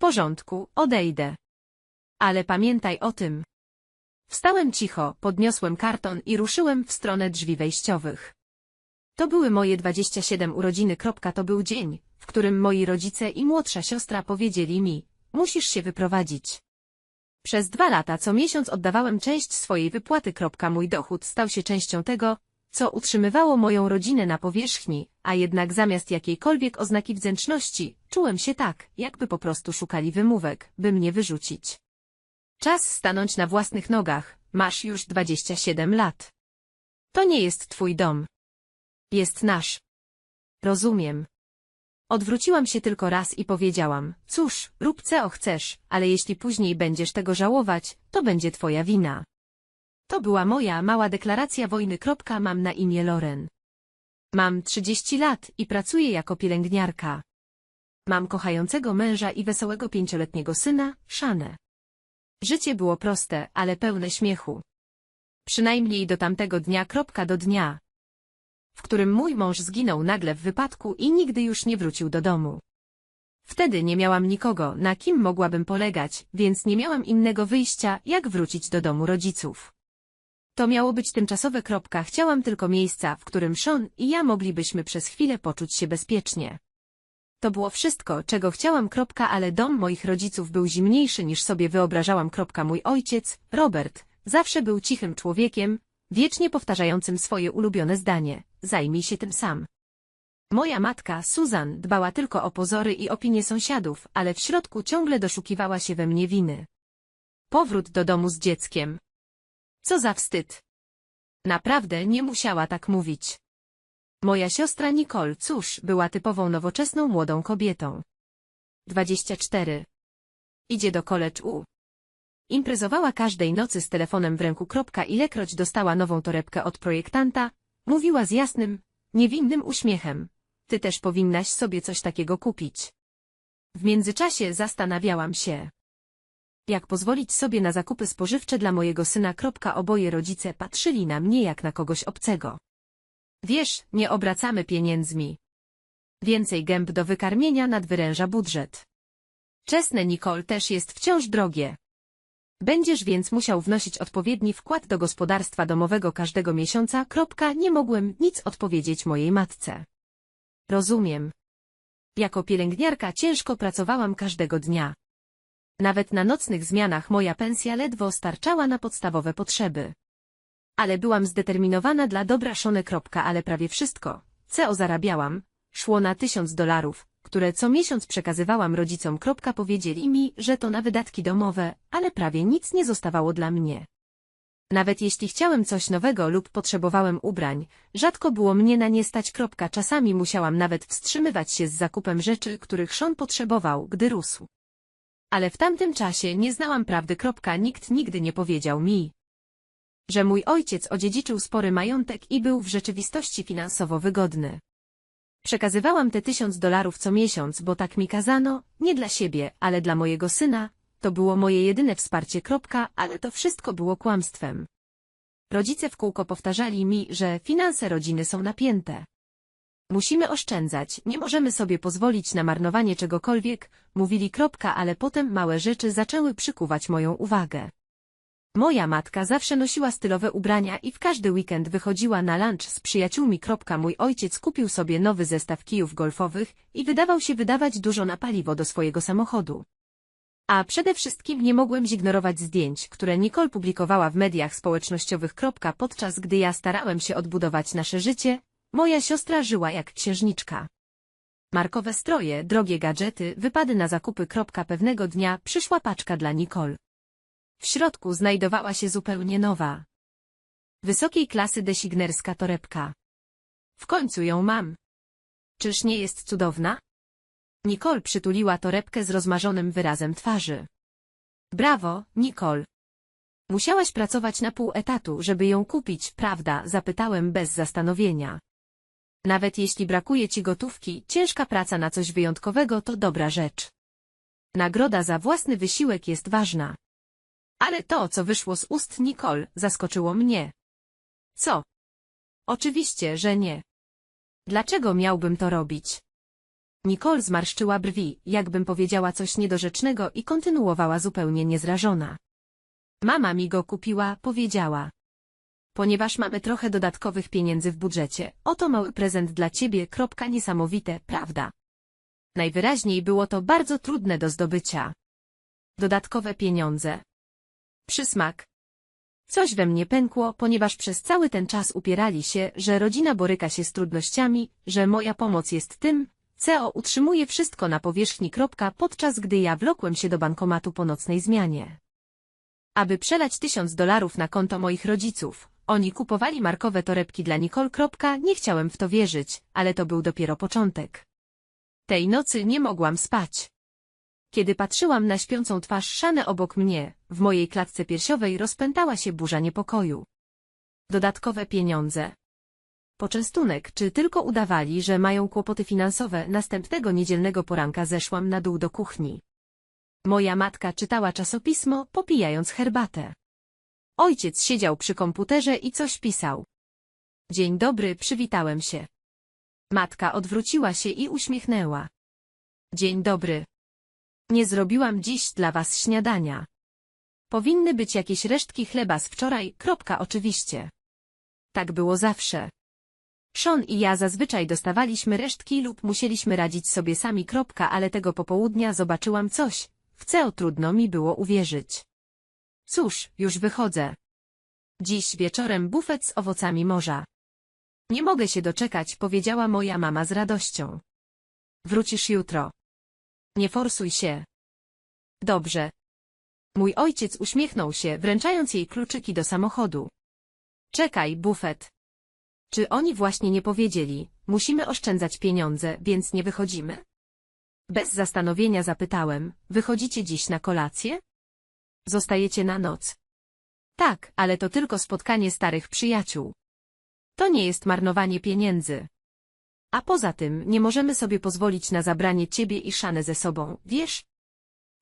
porządku, odejdę. Ale pamiętaj o tym. Wstałem cicho, podniosłem karton i ruszyłem w stronę drzwi wejściowych. To były moje 27 urodziny. To był dzień, w którym moi rodzice i młodsza siostra powiedzieli mi, musisz się wyprowadzić. Przez dwa lata co miesiąc oddawałem część swojej wypłaty. Mój dochód stał się częścią tego, co utrzymywało moją rodzinę na powierzchni, a jednak zamiast jakiejkolwiek oznaki wdzięczności, czułem się tak, jakby po prostu szukali wymówek, by mnie wyrzucić. Czas stanąć na własnych nogach, masz już 27 lat. To nie jest twój dom. Jest nasz. Rozumiem. Odwróciłam się tylko raz i powiedziałam, cóż, rób co chcesz, ale jeśli później będziesz tego żałować, to będzie twoja wina. To była moja mała deklaracja wojny. Mam na imię Loren. Mam 30 lat i pracuję jako pielęgniarka. Mam kochającego męża i wesołego pięcioletniego syna, Szanę. Życie było proste, ale pełne śmiechu. Przynajmniej do tamtego dnia. Do dnia, w którym mój mąż zginął nagle w wypadku i nigdy już nie wrócił do domu. Wtedy nie miałam nikogo, na kim mogłabym polegać, więc nie miałam innego wyjścia, jak wrócić do domu rodziców. To miało być tymczasowe. Kropka. Chciałam tylko miejsca, w którym Sean i ja moglibyśmy przez chwilę poczuć się bezpiecznie. To było wszystko, czego chciałam. Kropka, ale dom moich rodziców był zimniejszy niż sobie wyobrażałam. Kropka. Mój ojciec, Robert, zawsze był cichym człowiekiem, wiecznie powtarzającym swoje ulubione zdanie. Zajmij się tym sam. Moja matka, Susan, dbała tylko o pozory i opinie sąsiadów, ale w środku ciągle doszukiwała się we mnie winy. Powrót do domu z dzieckiem. Co za wstyd. Naprawdę nie musiała tak mówić. Moja siostra Nicole, cóż, była typową nowoczesną młodą kobietą. 24. Idzie do college U. Imprezowała każdej nocy z telefonem w ręku. Kropka, ilekroć dostała nową torebkę od projektanta, mówiła z jasnym, niewinnym uśmiechem. Ty też powinnaś sobie coś takiego kupić. W międzyczasie zastanawiałam się. Jak pozwolić sobie na zakupy spożywcze dla mojego syna. Oboje rodzice patrzyli na mnie jak na kogoś obcego. Wiesz, nie obracamy pieniędzmi. Więcej gęb do wykarmienia nadwyręża budżet. Czesne Nicole też jest wciąż drogie. Będziesz więc musiał wnosić odpowiedni wkład do gospodarstwa domowego każdego miesiąca. Nie mogłem nic odpowiedzieć mojej matce. Rozumiem. Jako pielęgniarka ciężko pracowałam każdego dnia. Nawet na nocnych zmianach moja pensja ledwo starczała na podstawowe potrzeby. Ale byłam zdeterminowana dla dobra Szone. Ale prawie wszystko, co zarabiałam, szło na tysiąc dolarów, które co miesiąc przekazywałam rodzicom. Powiedzieli mi, że to na wydatki domowe, ale prawie nic nie zostawało dla mnie. Nawet jeśli chciałem coś nowego lub potrzebowałem ubrań, rzadko było mnie na nie stać. Czasami musiałam nawet wstrzymywać się z zakupem rzeczy, których Sean potrzebował, gdy rósł. Ale w tamtym czasie nie znałam prawdy. Nikt nigdy nie powiedział mi, że mój ojciec odziedziczył spory majątek i był w rzeczywistości finansowo wygodny. Przekazywałam te tysiąc dolarów co miesiąc, bo tak mi kazano, nie dla siebie, ale dla mojego syna. To było moje jedyne wsparcie. Ale to wszystko było kłamstwem. Rodzice w kółko powtarzali mi, że finanse rodziny są napięte. Musimy oszczędzać, nie możemy sobie pozwolić na marnowanie czegokolwiek, mówili. Ale potem małe rzeczy zaczęły przykuwać moją uwagę. Moja matka zawsze nosiła stylowe ubrania i w każdy weekend wychodziła na lunch z przyjaciółmi. Mój ojciec kupił sobie nowy zestaw kijów golfowych i wydawał się wydawać dużo na paliwo do swojego samochodu. A przede wszystkim nie mogłem zignorować zdjęć, które Nicole publikowała w mediach społecznościowych. Podczas gdy ja starałem się odbudować nasze życie, moja siostra żyła jak księżniczka. Markowe stroje, drogie gadżety, wypady na zakupy. Pewnego dnia przyszła paczka dla Nicole. W środku znajdowała się zupełnie nowa. Wysokiej klasy designerska torebka. W końcu ją mam. Czyż nie jest cudowna? Nicole przytuliła torebkę z rozmarzonym wyrazem twarzy. Brawo, Nicole. Musiałaś pracować na pół etatu, żeby ją kupić, prawda? Zapytałem bez zastanowienia. Nawet jeśli brakuje ci gotówki, ciężka praca na coś wyjątkowego to dobra rzecz. Nagroda za własny wysiłek jest ważna. Ale to, co wyszło z ust Nicole, zaskoczyło mnie. Co? Oczywiście, że nie. Dlaczego miałbym to robić? Nicole zmarszczyła brwi, jakbym powiedziała coś niedorzecznego i kontynuowała zupełnie niezrażona. Mama mi go kupiła, powiedziała. Ponieważ mamy trochę dodatkowych pieniędzy w budżecie, oto mały prezent dla ciebie, kropka niesamowite, prawda? Najwyraźniej było to bardzo trudne do zdobycia. Dodatkowe pieniądze. Przysmak. Coś we mnie pękło, ponieważ przez cały ten czas upierali się, że rodzina boryka się z trudnościami, że moja pomoc jest tym, CO utrzymuje wszystko na powierzchni. Kropka, podczas gdy ja wlokłem się do bankomatu po nocnej zmianie. Aby przelać tysiąc dolarów na konto moich rodziców, oni kupowali markowe torebki dla Nicole. Nie chciałem w to wierzyć, ale to był dopiero początek. Tej nocy nie mogłam spać. Kiedy patrzyłam na śpiącą twarz Szanę obok mnie, w mojej klatce piersiowej rozpętała się burza niepokoju. Dodatkowe pieniądze. Poczęstunek, czy tylko udawali, że mają kłopoty finansowe, następnego niedzielnego poranka zeszłam na dół do kuchni. Moja matka czytała czasopismo, popijając herbatę. Ojciec siedział przy komputerze i coś pisał. Dzień dobry, przywitałem się. Matka odwróciła się i uśmiechnęła. Dzień dobry. Nie zrobiłam dziś dla was śniadania. Powinny być jakieś resztki chleba z wczoraj, kropka oczywiście. Tak było zawsze. Sean i ja zazwyczaj dostawaliśmy resztki lub musieliśmy radzić sobie sami, kropka, ale tego popołudnia zobaczyłam coś, w co trudno mi było uwierzyć. Cóż, już wychodzę. Dziś wieczorem bufet z owocami morza. Nie mogę się doczekać, powiedziała moja mama z radością. Wrócisz jutro. Nie forsuj się. Dobrze. Mój ojciec uśmiechnął się, wręczając jej kluczyki do samochodu. Czekaj, bufet. Czy oni właśnie nie powiedzieli, musimy oszczędzać pieniądze, więc nie wychodzimy? Bez zastanowienia zapytałem, wychodzicie dziś na kolację? Zostajecie na noc. Tak, ale to tylko spotkanie starych przyjaciół. To nie jest marnowanie pieniędzy. A poza tym nie możemy sobie pozwolić na zabranie ciebie i Szanę ze sobą, wiesz?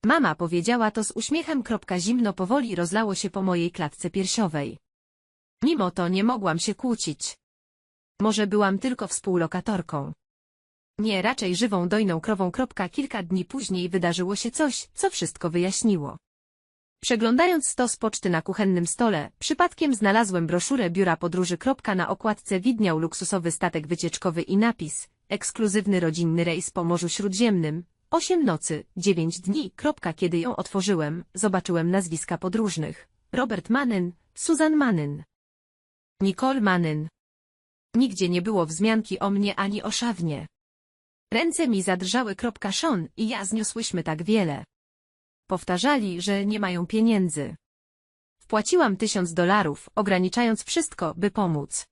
Mama powiedziała to z uśmiechem. Zimno powoli rozlało się po mojej klatce piersiowej. Mimo to nie mogłam się kłócić. Może byłam tylko współlokatorką. Nie, raczej żywą dojną krową. Kilka dni później wydarzyło się coś, co wszystko wyjaśniło. Przeglądając stos poczty na kuchennym stole, przypadkiem znalazłem broszurę biura podróży. Na okładce widniał luksusowy statek wycieczkowy i napis Ekskluzywny rodzinny rejs po Morzu Śródziemnym. Osiem nocy, dziewięć dni. Kiedy ją otworzyłem, zobaczyłem nazwiska podróżnych. Robert Manyn, Susan Manyn. Nicole Manyn. Nigdzie nie było wzmianki o mnie ani o szawnie. Ręce mi zadrżały. Sean i ja zniosłyśmy tak wiele. Powtarzali, że nie mają pieniędzy. Wpłaciłam tysiąc dolarów, ograniczając wszystko, by pomóc.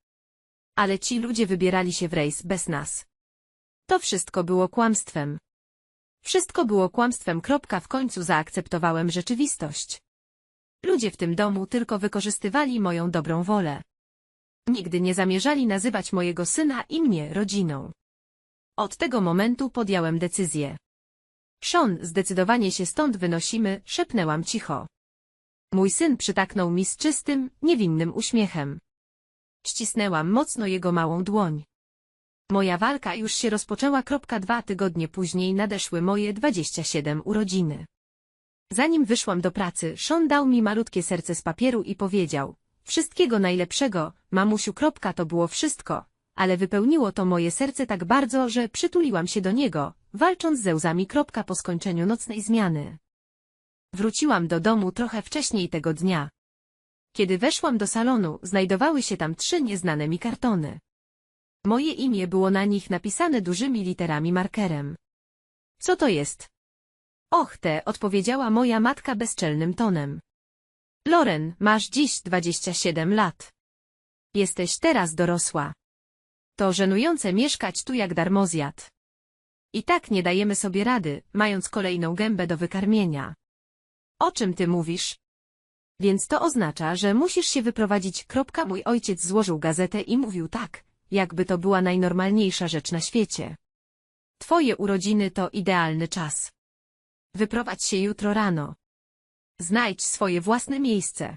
Ale ci ludzie wybierali się w rejs bez nas. To wszystko było kłamstwem. Wszystko było kłamstwem. Kropka w końcu zaakceptowałem rzeczywistość. Ludzie w tym domu tylko wykorzystywali moją dobrą wolę. Nigdy nie zamierzali nazywać mojego syna i mnie rodziną. Od tego momentu podjąłem decyzję. Sean, zdecydowanie się stąd wynosimy, szepnęłam cicho. Mój syn przytaknął mi z czystym, niewinnym uśmiechem. Ścisnęłam mocno jego małą dłoń. Moja walka już się rozpoczęła. Dwa tygodnie później nadeszły moje 27 urodziny. Zanim wyszłam do pracy, Sean dał mi malutkie serce z papieru i powiedział, wszystkiego najlepszego, mamusiu. To było wszystko, ale wypełniło to moje serce tak bardzo, że przytuliłam się do niego, walcząc ze łzami. Kropka po skończeniu nocnej zmiany. Wróciłam do domu trochę wcześniej tego dnia. Kiedy weszłam do salonu, znajdowały się tam trzy nieznane mi kartony. Moje imię było na nich napisane dużymi literami markerem. Co to jest? Och te, odpowiedziała moja matka bezczelnym tonem. Loren, masz dziś 27 lat. Jesteś teraz dorosła. To żenujące mieszkać tu jak darmozjad. I tak nie dajemy sobie rady, mając kolejną gębę do wykarmienia. O czym ty mówisz? Więc to oznacza, że musisz się wyprowadzić. Kropka. Mój ojciec złożył gazetę i mówił tak, jakby to była najnormalniejsza rzecz na świecie. Twoje urodziny to idealny czas. Wyprowadź się jutro rano. Znajdź swoje własne miejsce.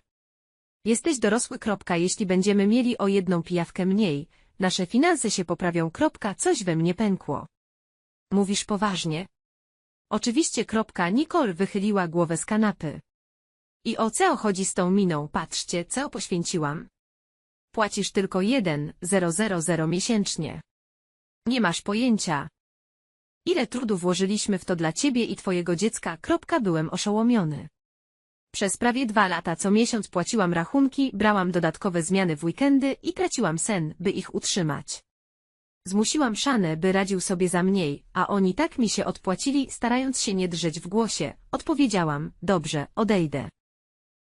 Jesteś dorosły. Kropka. Jeśli będziemy mieli o jedną pijawkę mniej, nasze finanse się poprawią. Kropka. Coś we mnie pękło. Mówisz poważnie? Oczywiście kropka Nicole wychyliła głowę z kanapy. I o co chodzi z tą miną, patrzcie, co poświęciłam. Płacisz tylko jeden, zero zero zero miesięcznie. Nie masz pojęcia. Ile trudu włożyliśmy w to dla ciebie i twojego dziecka, kropka byłem oszołomiony. Przez prawie dwa lata co miesiąc płaciłam rachunki, brałam dodatkowe zmiany w weekendy i traciłam sen, by ich utrzymać. Zmusiłam Szanę, by radził sobie za mniej, a oni tak mi się odpłacili, starając się nie drżeć w głosie. Odpowiedziałam, dobrze, odejdę.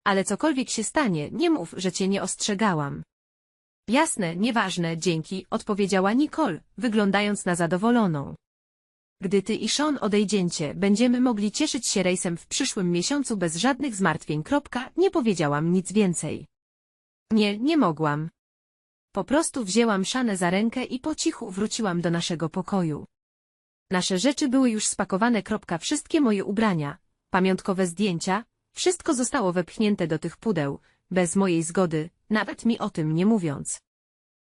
Ale cokolwiek się stanie, nie mów, że cię nie ostrzegałam. Jasne, nieważne, dzięki, odpowiedziała Nicole, wyglądając na zadowoloną. Gdy ty i Sean odejdziecie, będziemy mogli cieszyć się rejsem w przyszłym miesiącu bez żadnych zmartwień. Kropka, nie powiedziałam nic więcej. Nie, nie mogłam. Po prostu wzięłam Szanę za rękę i po cichu wróciłam do naszego pokoju. Nasze rzeczy były już spakowane. Wszystkie moje ubrania, pamiątkowe zdjęcia, wszystko zostało wepchnięte do tych pudeł, bez mojej zgody, nawet mi o tym nie mówiąc.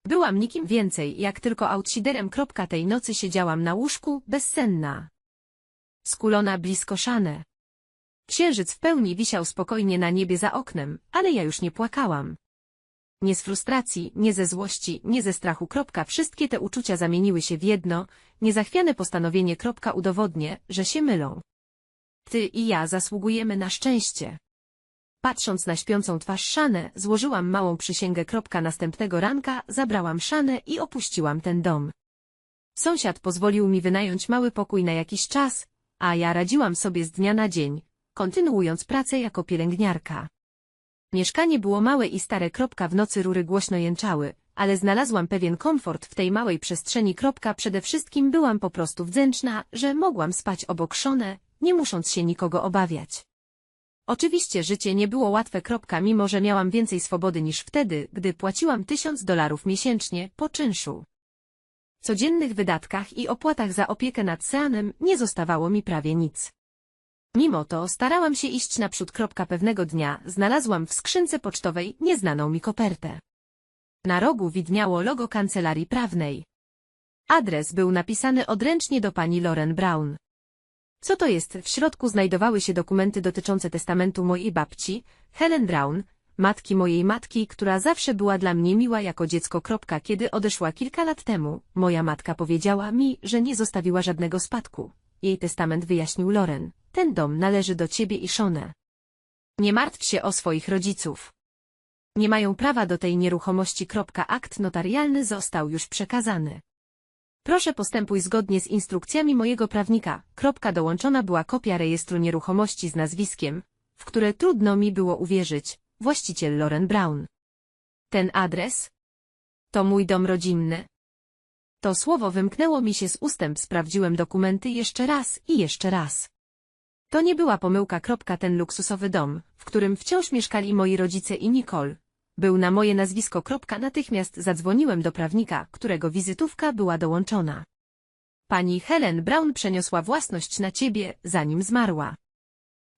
Byłam nikim więcej, jak tylko outsiderem. Tej nocy siedziałam na łóżku, bezsenna. Skulona blisko szane. Księżyc w pełni wisiał spokojnie na niebie za oknem, ale ja już nie płakałam. Nie z frustracji, nie ze złości, nie ze strachu. Kropka, wszystkie te uczucia zamieniły się w jedno, niezachwiane postanowienie. Kropka udowodnię, że się mylą. Ty i ja zasługujemy na szczęście. Patrząc na śpiącą twarz Szanę, złożyłam małą przysięgę. Kropka następnego ranka zabrałam Szanę i opuściłam ten dom. Sąsiad pozwolił mi wynająć mały pokój na jakiś czas, a ja radziłam sobie z dnia na dzień, kontynuując pracę jako pielęgniarka. Mieszkanie było małe i stare. W nocy rury głośno jęczały, ale znalazłam pewien komfort w tej małej przestrzeni. Przede wszystkim byłam po prostu wdzięczna, że mogłam spać obok Szonę, nie musząc się nikogo obawiać. Oczywiście życie nie było łatwe. Mimo że miałam więcej swobody niż wtedy, gdy płaciłam tysiąc dolarów miesięcznie po czynszu. Codziennych wydatkach i opłatach za opiekę nad Seanem nie zostawało mi prawie nic. Mimo to starałam się iść naprzód. Pewnego dnia znalazłam w skrzynce pocztowej nieznaną mi kopertę. Na rogu widniało logo kancelarii prawnej. Adres był napisany odręcznie do pani Lauren Brown. Co to jest? W środku znajdowały się dokumenty dotyczące testamentu mojej babci, Helen Brown, matki mojej matki, która zawsze była dla mnie miła jako dziecko. Kiedy odeszła kilka lat temu, moja matka powiedziała mi, że nie zostawiła żadnego spadku. Jej testament wyjaśnił Loren. Ten dom należy do ciebie i Shone. Nie martw się o swoich rodziców. Nie mają prawa do tej nieruchomości. Akt notarialny został już przekazany. Proszę postępuj zgodnie z instrukcjami mojego prawnika. Dołączona była kopia rejestru nieruchomości z nazwiskiem, w które trudno mi było uwierzyć, właściciel Lauren Brown. Ten adres? To mój dom rodzinny. To słowo wymknęło mi się z ustęp, sprawdziłem dokumenty jeszcze raz i jeszcze raz. To nie była pomyłka. Ten luksusowy dom, w którym wciąż mieszkali moi rodzice i Nicole, był na moje nazwisko. Natychmiast zadzwoniłem do prawnika, którego wizytówka była dołączona. Pani Helen Brown przeniosła własność na ciebie, zanim zmarła.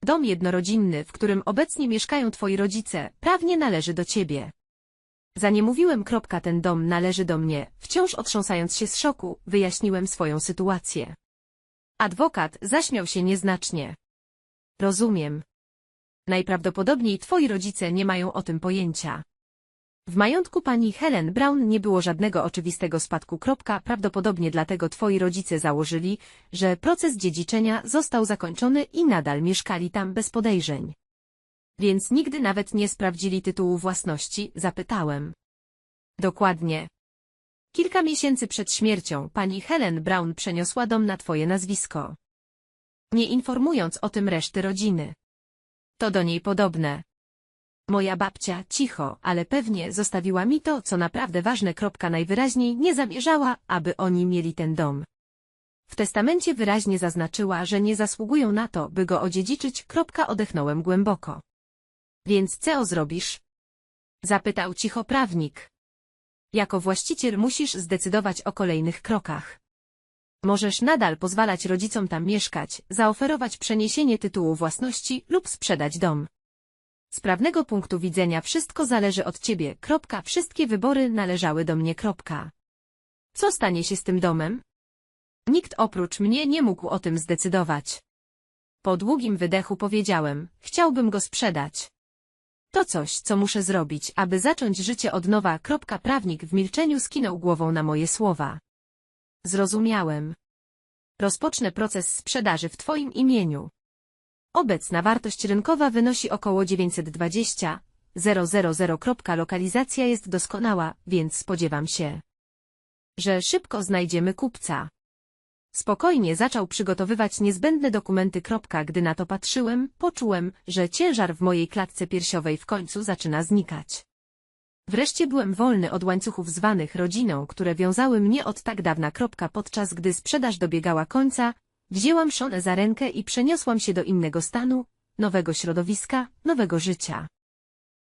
Dom jednorodzinny, w którym obecnie mieszkają twoi rodzice, prawnie należy do ciebie. Za nie mówiłem. Kropka, ten dom należy do mnie, wciąż otrząsając się z szoku, wyjaśniłem swoją sytuację. Adwokat zaśmiał się nieznacznie. Rozumiem. Najprawdopodobniej twoi rodzice nie mają o tym pojęcia. W majątku pani Helen Brown nie było żadnego oczywistego spadku. Prawdopodobnie dlatego twoi rodzice założyli, że proces dziedziczenia został zakończony i nadal mieszkali tam bez podejrzeń. Więc nigdy nawet nie sprawdzili tytułu własności, zapytałem. Dokładnie. Kilka miesięcy przed śmiercią pani Helen Brown przeniosła dom na twoje nazwisko. Nie informując o tym reszty rodziny. To do niej podobne. Moja babcia, cicho, ale pewnie zostawiła mi to, co naprawdę ważne. Kropka najwyraźniej nie zamierzała, aby oni mieli ten dom. W testamencie wyraźnie zaznaczyła, że nie zasługują na to, by go odziedziczyć. Kropka odechnąłem głęboko. Więc co zrobisz? Zapytał cicho prawnik. Jako właściciel musisz zdecydować o kolejnych krokach. Możesz nadal pozwalać rodzicom tam mieszkać, zaoferować przeniesienie tytułu własności lub sprzedać dom. Z prawnego punktu widzenia wszystko zależy od ciebie. Kropka. Wszystkie wybory należały do mnie. Kropka. Co stanie się z tym domem? Nikt oprócz mnie nie mógł o tym zdecydować. Po długim wydechu powiedziałem, chciałbym go sprzedać. To coś, co muszę zrobić, aby zacząć życie od nowa. Kropka prawnik w milczeniu skinął głową na moje słowa. Zrozumiałem. Rozpocznę proces sprzedaży w Twoim imieniu. Obecna wartość rynkowa wynosi około 920 000. Lokalizacja jest doskonała, więc spodziewam się, że szybko znajdziemy kupca. Spokojnie zaczął przygotowywać niezbędne dokumenty. Gdy na to patrzyłem, poczułem, że ciężar w mojej klatce piersiowej w końcu zaczyna znikać. Wreszcie byłem wolny od łańcuchów zwanych rodziną, które wiązały mnie od tak dawna. Podczas gdy sprzedaż dobiegała końca, wzięłam Szonę za rękę i przeniosłam się do innego stanu, nowego środowiska, nowego życia.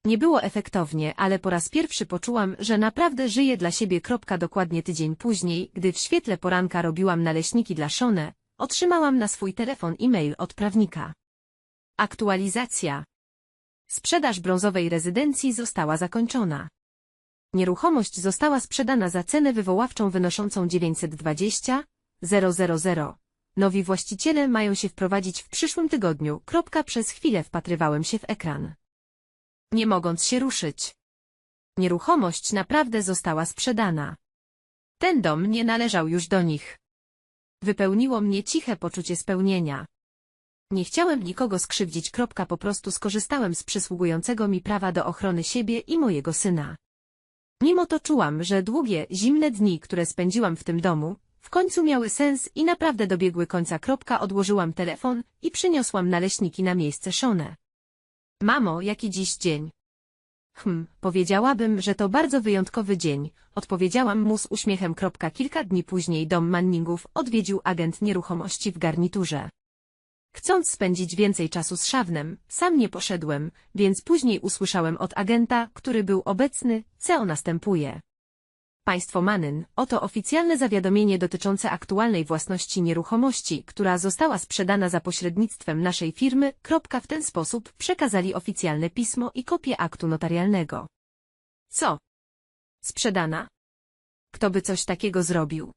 Nie było efektownie, ale po raz pierwszy poczułam, że naprawdę żyję dla siebie. Dokładnie tydzień później, gdy w świetle poranka robiłam naleśniki dla Szone, otrzymałam na swój telefon e-mail od prawnika. Aktualizacja. Sprzedaż brązowej rezydencji została zakończona. Nieruchomość została sprzedana za cenę wywoławczą wynoszącą 920 000. Nowi właściciele mają się wprowadzić w przyszłym tygodniu. Kropka przez chwilę wpatrywałem się w ekran. Nie mogąc się ruszyć. Nieruchomość naprawdę została sprzedana. Ten dom nie należał już do nich. Wypełniło mnie ciche poczucie spełnienia. Nie chciałem nikogo skrzywdzić. Po prostu skorzystałem z przysługującego mi prawa do ochrony siebie i mojego syna. Mimo to czułam, że długie, zimne dni, które spędziłam w tym domu, w końcu miały sens i naprawdę dobiegły końca. Odłożyłam telefon i przyniosłam naleśniki na miejsce Szone. Mamo, jaki dziś dzień? Hm, powiedziałabym, że to bardzo wyjątkowy dzień, odpowiedziałam mu z uśmiechem. Kilka dni później dom Manningów odwiedził agent nieruchomości w garniturze. Chcąc spędzić więcej czasu z Szawnem, sam nie poszedłem, więc później usłyszałem od agenta, który był obecny, co następuje. Państwo Manyn, oto oficjalne zawiadomienie dotyczące aktualnej własności nieruchomości, która została sprzedana za pośrednictwem naszej firmy. Kropka w ten sposób przekazali oficjalne pismo i kopię aktu notarialnego. Co? Sprzedana? Kto by coś takiego zrobił?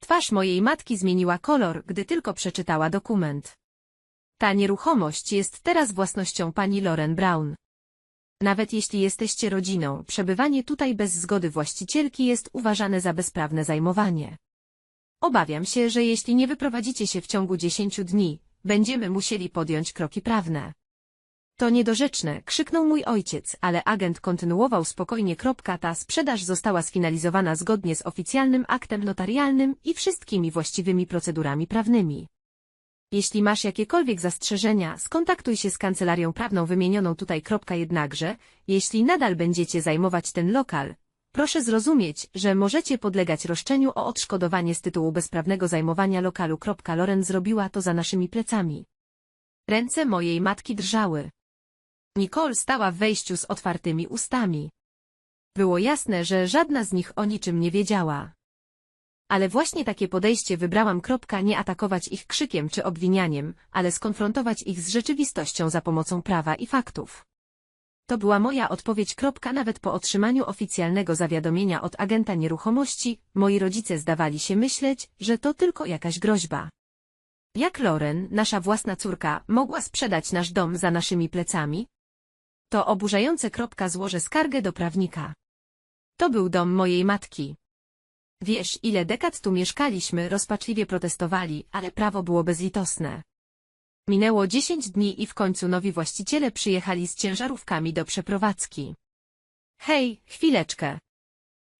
Twarz mojej matki zmieniła kolor, gdy tylko przeczytała dokument. Ta nieruchomość jest teraz własnością pani Loren Brown. Nawet jeśli jesteście rodziną, przebywanie tutaj bez zgody właścicielki jest uważane za bezprawne zajmowanie. Obawiam się, że jeśli nie wyprowadzicie się w ciągu 10 dni, będziemy musieli podjąć kroki prawne. To niedorzeczne, krzyknął mój ojciec, ale agent kontynuował spokojnie. Ta sprzedaż została sfinalizowana zgodnie z oficjalnym aktem notarialnym i wszystkimi właściwymi procedurami prawnymi. Jeśli masz jakiekolwiek zastrzeżenia, skontaktuj się z kancelarią prawną wymienioną tutaj. Jednakże, jeśli nadal będziecie zajmować ten lokal, proszę zrozumieć, że możecie podlegać roszczeniu o odszkodowanie z tytułu bezprawnego zajmowania lokalu. Loren zrobiła to za naszymi plecami. Ręce mojej matki drżały. Nicole stała w wejściu z otwartymi ustami. Było jasne, że żadna z nich o niczym nie wiedziała. Ale właśnie takie podejście wybrałam. Nie atakować ich krzykiem czy obwinianiem, ale skonfrontować ich z rzeczywistością za pomocą prawa i faktów. To była moja odpowiedź. Nawet po otrzymaniu oficjalnego zawiadomienia od agenta nieruchomości, moi rodzice zdawali się myśleć, że to tylko jakaś groźba. Jak Loren, nasza własna córka, mogła sprzedać nasz dom za naszymi plecami? To oburzające. Złożę skargę do prawnika. To był dom mojej matki. Wiesz, ile dekad tu mieszkaliśmy, rozpaczliwie protestowali, ale prawo było bezlitosne. Minęło dziesięć dni i w końcu nowi właściciele przyjechali z ciężarówkami do przeprowadzki. Hej, chwileczkę.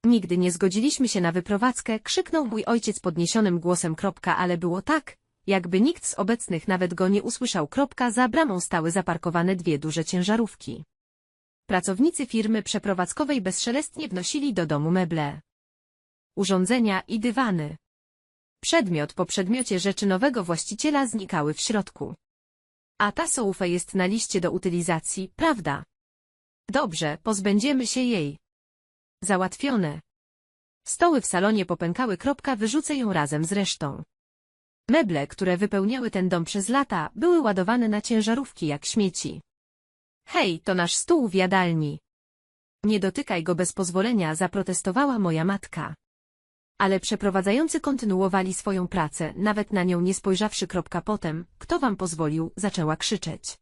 Nigdy nie zgodziliśmy się na wyprowadzkę, krzyknął mój ojciec podniesionym głosem. Kropka, ale było tak, jakby nikt z obecnych nawet go nie usłyszał. Kropka, za bramą stały zaparkowane dwie duże ciężarówki. Pracownicy firmy przeprowadzkowej bezszelestnie wnosili do domu meble urządzenia i dywany. Przedmiot po przedmiocie rzeczy nowego właściciela znikały w środku. A ta soufę jest na liście do utylizacji, prawda? Dobrze, pozbędziemy się jej. Załatwione. Stoły w salonie popękały. Kropka, wyrzucę ją razem z resztą. Meble, które wypełniały ten dom przez lata, były ładowane na ciężarówki jak śmieci. Hej, to nasz stół w jadalni. Nie dotykaj go bez pozwolenia, zaprotestowała moja matka. Ale przeprowadzający kontynuowali swoją pracę, nawet na nią nie spojrzawszy. Kropka potem, kto wam pozwolił, zaczęła krzyczeć.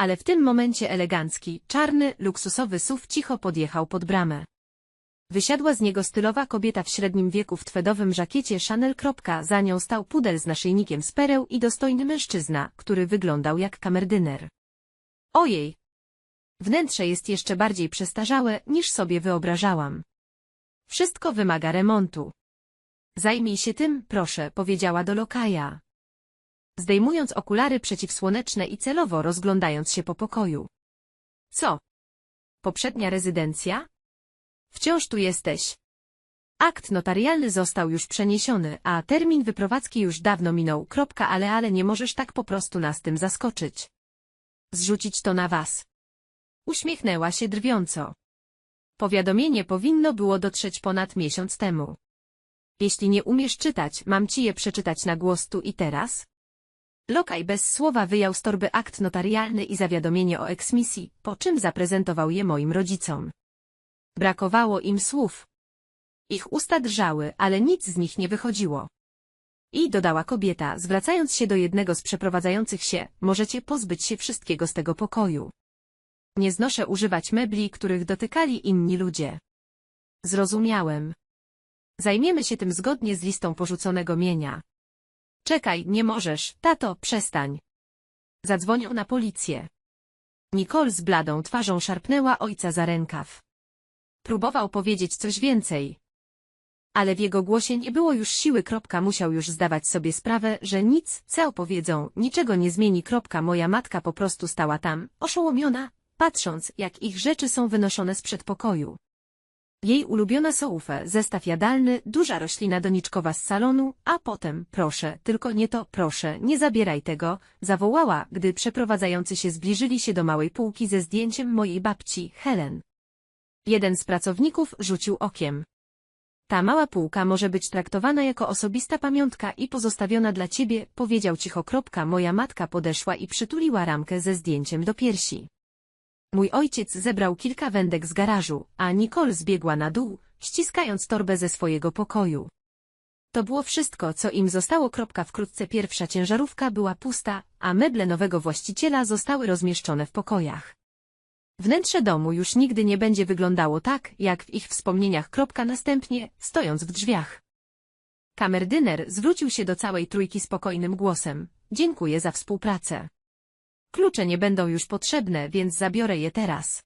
Ale w tym momencie elegancki, czarny, luksusowy SUV cicho podjechał pod bramę. Wysiadła z niego stylowa kobieta w średnim wieku w twedowym żakiecie Chanel. Za nią stał pudel z naszyjnikiem z pereł i dostojny mężczyzna, który wyglądał jak kamerdyner. Ojej! Wnętrze jest jeszcze bardziej przestarzałe, niż sobie wyobrażałam. Wszystko wymaga remontu. Zajmij się tym, proszę, powiedziała do lokaja. Zdejmując okulary przeciwsłoneczne i celowo rozglądając się po pokoju. Co? Poprzednia rezydencja? Wciąż tu jesteś. Akt notarialny został już przeniesiony, a termin wyprowadzki już dawno minął. Kropka, ale ale nie możesz tak po prostu nas tym zaskoczyć. Zrzucić to na was. Uśmiechnęła się drwiąco. Powiadomienie powinno było dotrzeć ponad miesiąc temu. Jeśli nie umiesz czytać, mam ci je przeczytać na głos tu i teraz? Lokaj bez słowa wyjął z torby akt notarialny i zawiadomienie o eksmisji, po czym zaprezentował je moim rodzicom. Brakowało im słów. Ich usta drżały, ale nic z nich nie wychodziło. I dodała kobieta, zwracając się do jednego z przeprowadzających się, możecie pozbyć się wszystkiego z tego pokoju. Nie znoszę używać mebli, których dotykali inni ludzie. Zrozumiałem. Zajmiemy się tym zgodnie z listą porzuconego mienia. Czekaj, nie możesz, tato, przestań. Zadzwonił na policję. Nicole z bladą twarzą szarpnęła ojca za rękaw. Próbował powiedzieć coś więcej. Ale w jego głosie nie było już siły. Kropka, musiał już zdawać sobie sprawę, że nic, co opowiedzą, niczego nie zmieni. Kropka, moja matka po prostu stała tam, oszołomiona, patrząc, jak ich rzeczy są wynoszone z przedpokoju. Jej ulubiona sołufę, zestaw jadalny, duża roślina doniczkowa z salonu, a potem, proszę, tylko nie to, proszę, nie zabieraj tego, zawołała, gdy przeprowadzający się zbliżyli się do małej półki ze zdjęciem mojej babci, Helen. Jeden z pracowników rzucił okiem. Ta mała półka może być traktowana jako osobista pamiątka i pozostawiona dla ciebie, powiedział cicho. Kropka. Moja matka podeszła i przytuliła ramkę ze zdjęciem do piersi. Mój ojciec zebrał kilka wędek z garażu, a Nicole zbiegła na dół, ściskając torbę ze swojego pokoju. To było wszystko, co im zostało. Wkrótce pierwsza ciężarówka była pusta, a meble nowego właściciela zostały rozmieszczone w pokojach. Wnętrze domu już nigdy nie będzie wyglądało tak, jak w ich wspomnieniach. Następnie, stojąc w drzwiach. Kamerdyner zwrócił się do całej trójki spokojnym głosem. Dziękuję za współpracę. Klucze nie będą już potrzebne, więc zabiorę je teraz.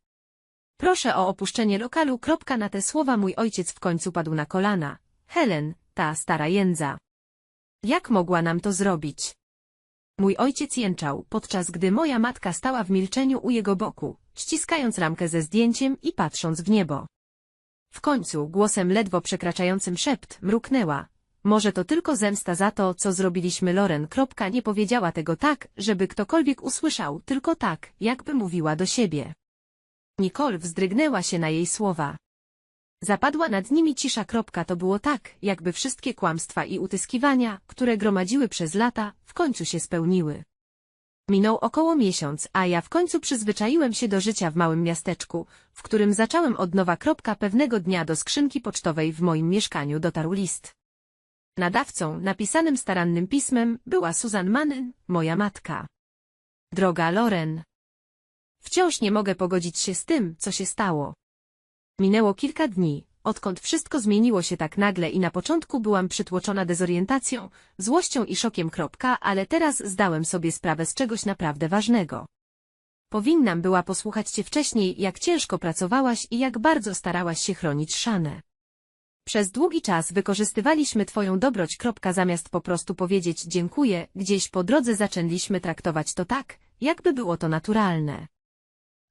Proszę o opuszczenie lokalu. Na te słowa mój ojciec w końcu padł na kolana. Helen, ta stara jędza. Jak mogła nam to zrobić? Mój ojciec jęczał, podczas gdy moja matka stała w milczeniu u jego boku, ściskając ramkę ze zdjęciem i patrząc w niebo. W końcu, głosem ledwo przekraczającym szept, mruknęła. Może to tylko zemsta za to, co zrobiliśmy Loren. Nie powiedziała tego tak, żeby ktokolwiek usłyszał, tylko tak, jakby mówiła do siebie. Nicole wzdrygnęła się na jej słowa. Zapadła nad nimi cisza. To było tak, jakby wszystkie kłamstwa i utyskiwania, które gromadziły przez lata, w końcu się spełniły. Minął około miesiąc, a ja w końcu przyzwyczaiłem się do życia w małym miasteczku, w którym zacząłem od nowa. Pewnego dnia do skrzynki pocztowej w moim mieszkaniu dotarł list. Nadawcą, napisanym starannym pismem, była Susan Mann, moja matka. Droga Loren. Wciąż nie mogę pogodzić się z tym, co się stało. Minęło kilka dni, odkąd wszystko zmieniło się tak nagle i na początku byłam przytłoczona dezorientacją, złością i szokiem. Ale teraz zdałem sobie sprawę z czegoś naprawdę ważnego. Powinnam była posłuchać cię wcześniej, jak ciężko pracowałaś i jak bardzo starałaś się chronić Szanę. Przez długi czas wykorzystywaliśmy twoją dobroć. Zamiast po prostu powiedzieć dziękuję, gdzieś po drodze zaczęliśmy traktować to tak, jakby było to naturalne.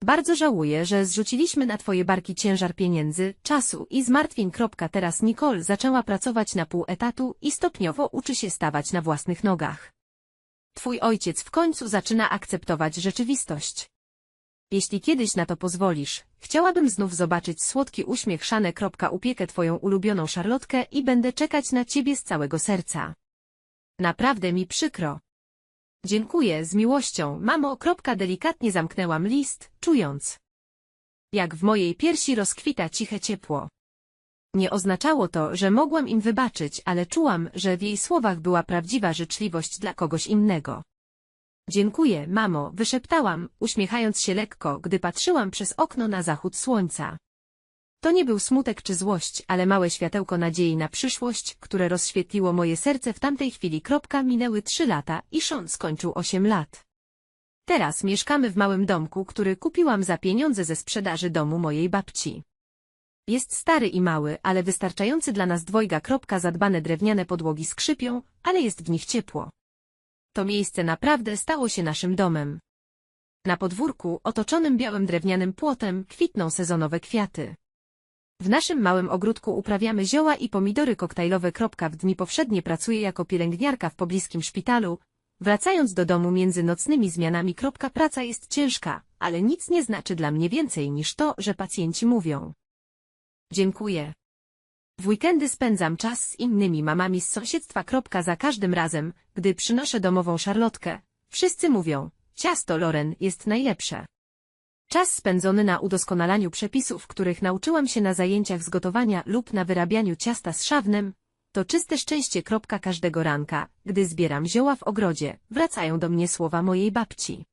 Bardzo żałuję, że zrzuciliśmy na twoje barki ciężar pieniędzy, czasu i zmartwień. Teraz Nicole zaczęła pracować na pół etatu i stopniowo uczy się stawać na własnych nogach. Twój ojciec w końcu zaczyna akceptować rzeczywistość. Jeśli kiedyś na to pozwolisz, chciałabym znów zobaczyć słodki uśmiech Szane. Upiekę twoją ulubioną szarlotkę i będę czekać na ciebie z całego serca. Naprawdę mi przykro. Dziękuję, z miłością, mamo. Delikatnie zamknęłam list, czując, jak w mojej piersi rozkwita ciche ciepło. Nie oznaczało to, że mogłam im wybaczyć, ale czułam, że w jej słowach była prawdziwa życzliwość dla kogoś innego. Dziękuję, mamo, wyszeptałam, uśmiechając się lekko, gdy patrzyłam przez okno na zachód słońca. To nie był smutek czy złość, ale małe światełko nadziei na przyszłość, które rozświetliło moje serce w tamtej chwili. Kropka, minęły trzy lata i Sean skończył osiem lat. Teraz mieszkamy w małym domku, który kupiłam za pieniądze ze sprzedaży domu mojej babci. Jest stary i mały, ale wystarczający dla nas dwojga. Kropka, zadbane drewniane podłogi skrzypią, ale jest w nich ciepło. To miejsce naprawdę stało się naszym domem. Na podwórku, otoczonym białym drewnianym płotem, kwitną sezonowe kwiaty. W naszym małym ogródku uprawiamy zioła i pomidory koktajlowe. W dni powszednie pracuję jako pielęgniarka w pobliskim szpitalu. Wracając do domu między nocnymi zmianami. Praca jest ciężka, ale nic nie znaczy dla mnie więcej niż to, że pacjenci mówią. Dziękuję. W weekendy spędzam czas z innymi mamami z sąsiedztwa. Za każdym razem, gdy przynoszę domową szarlotkę, wszyscy mówią, ciasto Loren jest najlepsze. Czas spędzony na udoskonalaniu przepisów, których nauczyłam się na zajęciach z gotowania lub na wyrabianiu ciasta z szawnem, to czyste szczęście. Każdego ranka, gdy zbieram zioła w ogrodzie, wracają do mnie słowa mojej babci.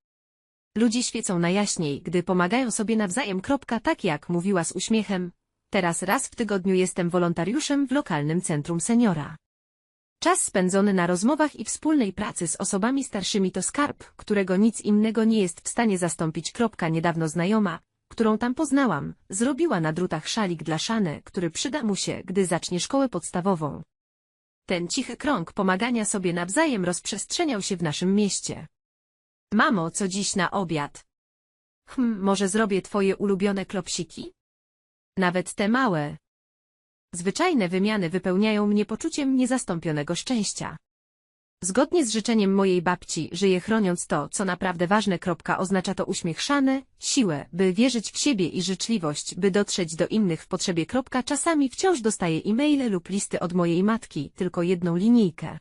Ludzie świecą najjaśniej, gdy pomagają sobie nawzajem. Tak jak mówiła z uśmiechem, Teraz raz w tygodniu jestem wolontariuszem w lokalnym centrum seniora. Czas spędzony na rozmowach i wspólnej pracy z osobami starszymi to skarb, którego nic innego nie jest w stanie zastąpić. Kropka Niedawno znajoma, którą tam poznałam, zrobiła na drutach szalik dla Szany, który przyda mu się, gdy zacznie szkołę podstawową. Ten cichy krąg pomagania sobie nawzajem rozprzestrzeniał się w naszym mieście. Mamo, co dziś na obiad? Hm, może zrobię twoje ulubione klopsiki? Nawet te małe. Zwyczajne wymiany wypełniają mnie poczuciem niezastąpionego szczęścia. Zgodnie z życzeniem mojej babci, żyję chroniąc to, co naprawdę ważne. Kropka, oznacza to uśmiech szany, siłę, by wierzyć w siebie i życzliwość, by dotrzeć do innych w potrzebie. Kropka, czasami wciąż dostaję e-maile lub listy od mojej matki, tylko jedną linijkę.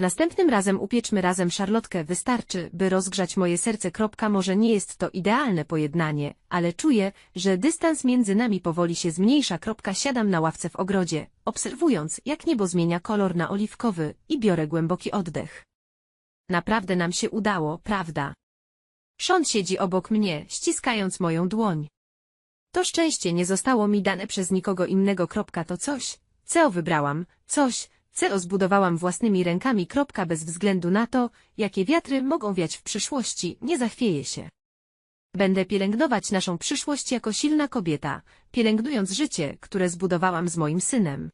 Następnym razem upieczmy razem szarlotkę. Wystarczy, by rozgrzać moje serce. Kropka, Może nie jest to idealne pojednanie, ale czuję, że dystans między nami powoli się zmniejsza. Kropka, Siadam na ławce w ogrodzie, obserwując, jak niebo zmienia kolor na oliwkowy i biorę głęboki oddech. Naprawdę nam się udało, prawda? Sean siedzi obok mnie, ściskając moją dłoń. To szczęście nie zostało mi dane przez nikogo innego. Kropka, To coś, co wybrałam, coś, CO zbudowałam własnymi rękami. Bez względu na to, jakie wiatry mogą wiać w przyszłości, nie zachwieje się. Będę pielęgnować naszą przyszłość jako silna kobieta, pielęgnując życie, które zbudowałam z moim synem.